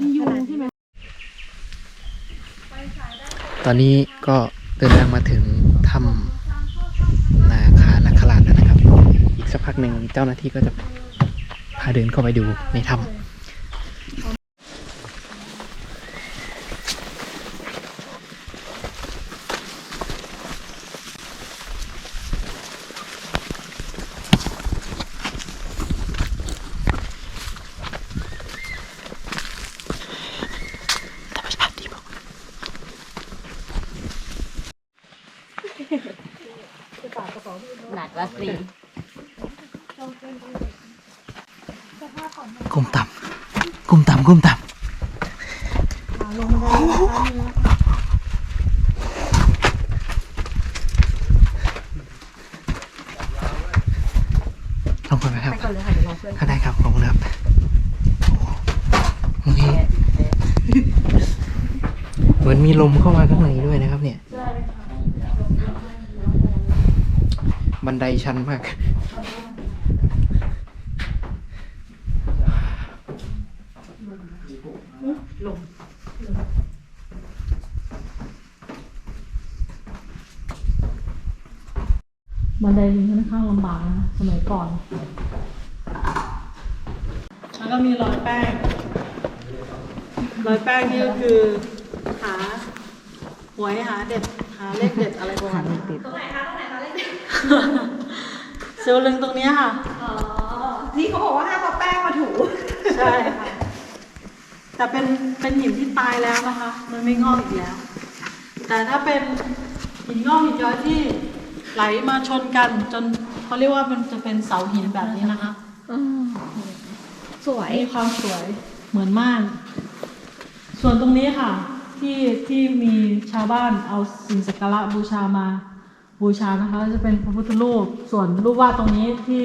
แต่ขนาดที่ตอนนี้ก็เดินทางมาถึงถ้ำนาคานาคราชแล้วนะครับ อีกสักพักหนึ่งเจ้าหน้าที่ก็จะพาเดินเข้าไปดูในถ้ำ ธรรมชาติดีมาก หนัก ละสิก้มต่ำก้มต่ำก้มต่ำลงไปไหมครับก่อนเลยค่ะเดี๋ยวรอเพื่อนก็ได้ครับขอบคุณครับโอ้โหเหมือนมีลมเข้ามาข้างในด้วยนะครับเนี่ย บันไดชันมากบันไดลิงค่อนข้างลำบากนะสมัยก่อน แล้วก็มีรอยแป้ง รอยแป้งนี่ก็คือ หาหวยหาเด็ด หาเลขเด็ดอะไรประมาณนี้ตรงไหนคะตรงไหนคะ เลขเด็ดเซลล์ลึงตรงเนี้ยค่ะนี่เขาบอกว่าห้ามเอาแป้งมาถูใช่ค่ะ แต่เป็นเป็นหินที่ตายแล้วนะคะ มันไม่งอกอีกแล้ว แต่ถ้าเป็นหินงอกหินย้อยที่ไหลมาชนกันจนเขาเรียกว่ามันจะเป็นเสาหินแบบนี้นะคะสวย มีความสวยเหมือนม่าน ส่วนตรงนี้ค่ะ ที่ที่มีชาวบ้านเอาสิ่งสักการะบูชามา บูชานะคะ จะเป็นพระพุทธรูปส่วนรูปวาดตรงนี้ที่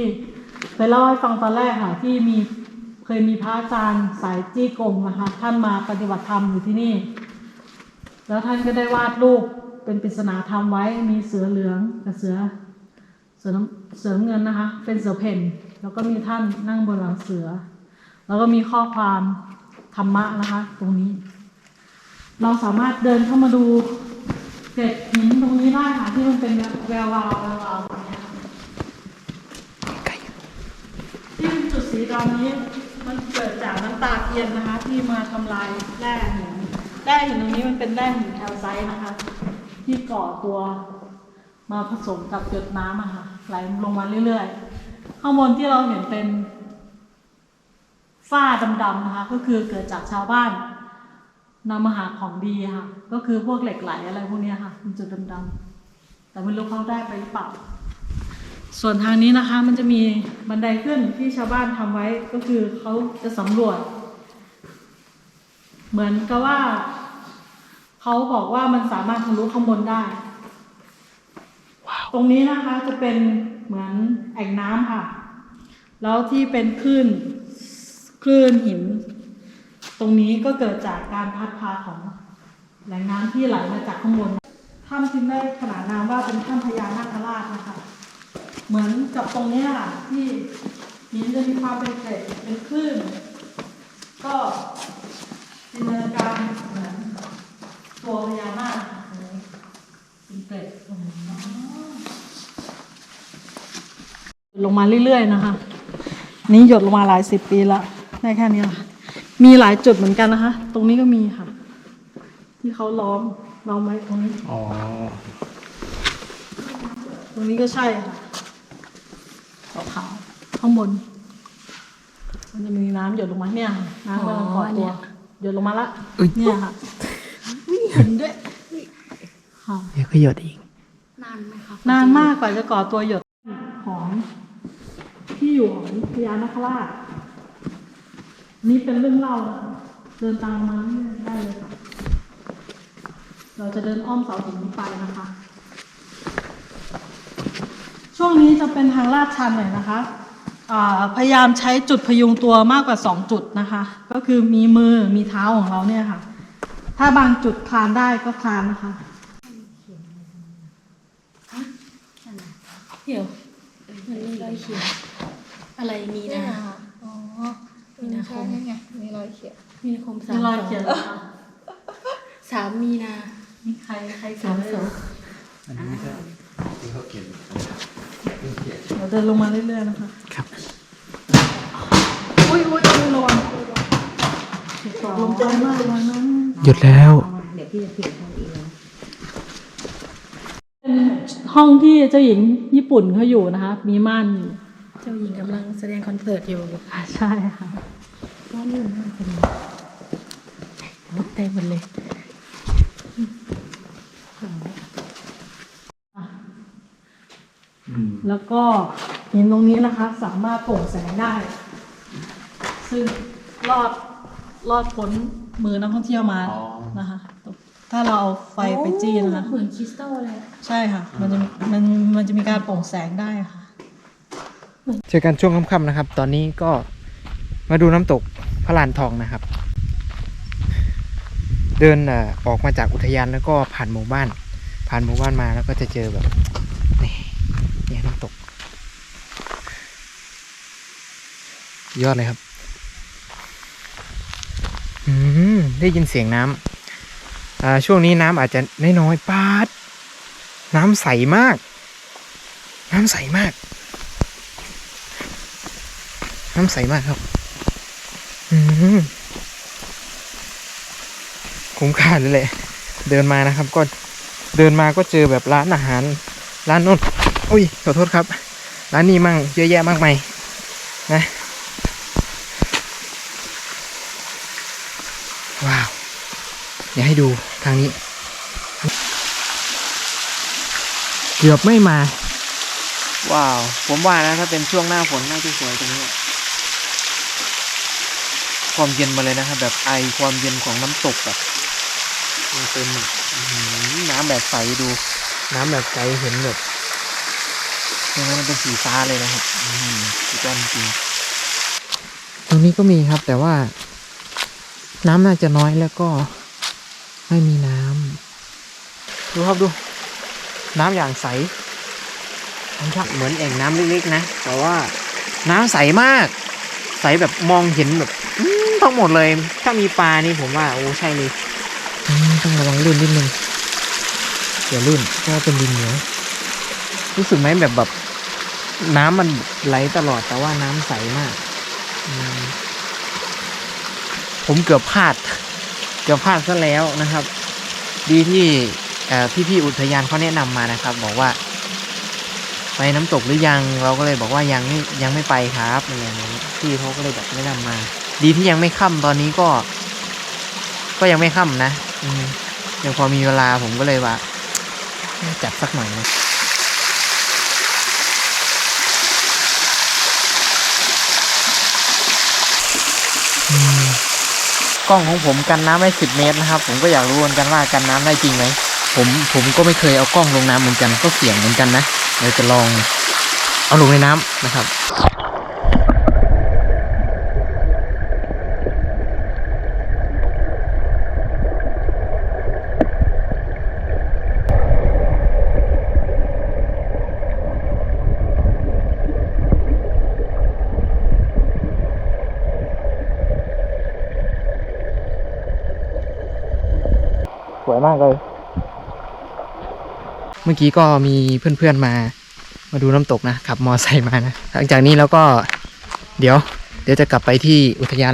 ไปเล่าให้ฟังตอนแรกค่ะ ที่มีเคยมีพระอาจารย์สายจี้กงนะคะ ท่านมาปฏิบัติธรรมอยู่ที่นี่ แล้วท่านก็ได้วาดรูปเป็นปริศนาธรรมไว้มีเสือเหลืองกับเสือเสือน้ำเสือเงินนะคะ เป็นเสือเพ่นแล้วก็มีท่านนั่งบนหลังเสือ แล้วก็มีข้อความธรรมะนะคะ ตรงนี้ เราสามารถเดินเข้ามาดู เกล็ดหินตรงนี้ได้ค่ะที่มันเป็นแวววาวแวววาวอย่างเงี้ยที่จุดสีดำนี้มันเกิดจากน้ำตาเทียนนะคะ ที่มาทำลายแร่หินแร่หินตรงนี้มันเป็นแร่หินแคลไซต์นะคะ ที่ก่อตัวมาผสมกับหยดน้ำอะค่ะไหลลงมาเรื่อยๆ ข้างบนที่เราเห็นเป็นฝ้าดำๆนะคะ ก็คือเกิดจากชาวบ้าน นำมาหาของดีค่ะ ก็คือพวกเหล็กไหลอะไรพวกเนี้ยค่ะเป็นจุดดำๆแต่ไม่รู้เขาได้ไปหรือเปล่า ส่วนทางนี้นะคะมันจะมีบันไดขึ้นที่ชาวบ้านทำไว้ก็คือเขาจะสำรวจ เหมือนกับว่าเขาบอกว่ามันสามารถทะลุข้างบนได้ ตรงนี้นะคะจะเป็นเหมือนแอ่งน้ำค่ะ แล้วที่เป็นคลื่นคลื่นหิน ตรงนี้ก็เกิดจากการพัดพาของแหล่งน้ำที่ไหลมาจากข้างบนถ้ำจึงได้ขนานนามว่าเป็นถ้ำพญานาคราชนะคะ เหมือนกับตรงนี้ค่ะที่หินจะมีความเป็นเกล็ดเป็นคลื่น ก็จินตนาการเหมือนตัวพญานาคเป็นเกล็ดลงมาเรื่อยๆนะคะ นี่หยดลงมาหลายสิบปีล้วได้แค่นี้ละ มีหลายจุดเหมือนกันนะคะ ตรงนี้ก็มีค่ะ ที่เขาล้อมล้อมไว้ตรงนี้ อ๋อ ตรงนี้ก็ใช่ค่ะขาวๆข้างบน มันจะมีน้ำหยดลงมาเนี่ยค่ะน้ำกำลังก่อตัวหยดลงมาละอุ๊ยเนี่ยค่ะเห็นด้วยค่ะเดี๋ยวก็หยดอีก นานไหมคะนานมากกว่าจะก่อตัวหยดของที่อยู่ของพญานาคราช นี่เป็นเรื่องเล่านะคะเดินตามมาเรื่อยๆได้เลยค่ะ เราจะเดินอ้อมเสาหินนี้ไปนะคะ ช่วงนี้จะเป็นทางลาดชันหน่อยนะคะอ่าพยายามใช้จุดพยุงตัวมากกว่า 2 จุดนะคะ ก็คือมีมือมีเท้าของเราเนี่ยค่ะ ถ้าบางจุดคลานได้ก็คลานนะคะเดี๋ยวมันมีรอยเขียนอะไรมีนะอ๋อ มีนะใช่ไงมีรอยเขียนมีคมสามีมรอยเขียนเหรอคะสามมีนามีใครใครเขีสายนมไว้สเหรอองเดี๋ยวเดินลงมาเรื่อยๆนะคะ ครับอุ้ยอุ้ยอุ้ยระวังตกลงไปมากระวังนั้นหยุดแล้ว เดี๋ยวพี่จะเขียนให้อีกนะเป็นห้องที่เจ้าหญิงญี่ปุ่นเขาอยู่นะคะ มีม่านอยู่เจ้าหญิงกำลังแสดงคอนเสิร์ตอยู่อ่าใช่ค่ะว่านี่มันเป็นลุกได้หมดเลยแล้วก็หินตรงนี้นะคะ สามารถโปร่งแสงได้ ซึ่งรอดรอดพ้นมือนักท่องเที่ยวมาอ๋อนะคะ ถ้าเราเอาไฟไปจี้นะคะเหมือนคริสตัลเลย ใช่ค่ะ มันจะมีมันมันจะมีการโปร่งแสงได้ค่ะ เจอกันช่วงค่ำๆนะครับ ตอนนี้ก็มาดูน้ำตกพระลานทองนะครับ เดินอออกมาจากอุทยานแล้วก็ผ่านหมู่บ้าน ผ่านหมู่บ้านมาแล้วก็จะเจอแบบนี่นี่น้ำตก ยอดเลยครับได้ยินเสียงน้ำช่วงนี้น้ำอาจจะน้อยๆปาด น้ำใสมาก น้ำใสมาก น้ำใสมากครับ อืมคุ้มค่าเลยแหละ เดินมานะครับ ก็เดินมาก็เจอแบบร้านอาหาร ร้านโน้นอุ้ยขอโทษครับ ร้านนี้มั่งเยอะแยะมากมายนะ ว้าวเดี๋ยวให้ดูทางนี้ เกือบไม่มา ว้าว ผมว่านะถ้าเป็นช่วงหน้าฝนน่าจะสวยตรงนี้ ความเย็นมาเลยนะครับแบบไอความเย็นของน้ำตกแบบมันเป็นอะอื้อหือน้ำแบบใสดู น้ำแบบใสเห็นแบบยังไงมันเป็นสีฟ้าเลยนะครับอืมสุดยอดจริงตรงนี้ก็มีครับ แต่ว่า น้ำน่าจะน้อยแล้วก็ไม่มีน้ำดูครับดู น้ำอย่างใสนะครับเหมือนแอ่งน้ำเล็กๆนะ แต่ว่าน้ำใสมาก ใสแบบมองเห็นแบบอื้อ ทั้งหมดเลย ถ้ามีปลานี่ผมว่าโอ้ใช่เลยอืมต้องระวังลื่นนิดนึงเดี๋ยวลื่นเพราะว่าเป็นดินเหนียวรู้สึกไหมแบบแบบ น้ำมันไหลตลอดแต่ว่าน้ำใสมากอืมผมเกือบพลาด เกือบพลาดซะแล้วนะครับ ดีที่เอ่อพี่ๆอุทยานเขาแนะนำมานะครับ บอกว่า ไปน้ำตกหรือยังเราก็เลยบอกว่ายังไม่ยังไม่ไปครับอะไรอย่างนี้พี่เขาก็เลยแบบแนะนำมา ดีที่ยังไม่ค่ำตอนนี้ก็ ก็ยังไม่ค่ำนะยังพอมีเวลาผมก็เลยว่า จัดสักหน่อยนะกล้องของผมกันน้ำได้สิบเมตรนะครับ ผมก็อยากรู้เหมือนกันว่ากันน้ำได้จริงไหมผมผมก็ไม่เคยเอากล้องลงน้ำเหมือนกันก็เสี่ยงเหมือนกันนะเดี๋ยจะลองเอาลงในน้ำนะครับ วยมากเลย เมื่อกี้ก็มีเพื่อนๆมา มาดูน้ำตกนะขับมอไซค์มานะหลังจากนี้แล้วก็ เดี๋ยว เดี๋ยวจะกลับไปที่อุทยานแล้ว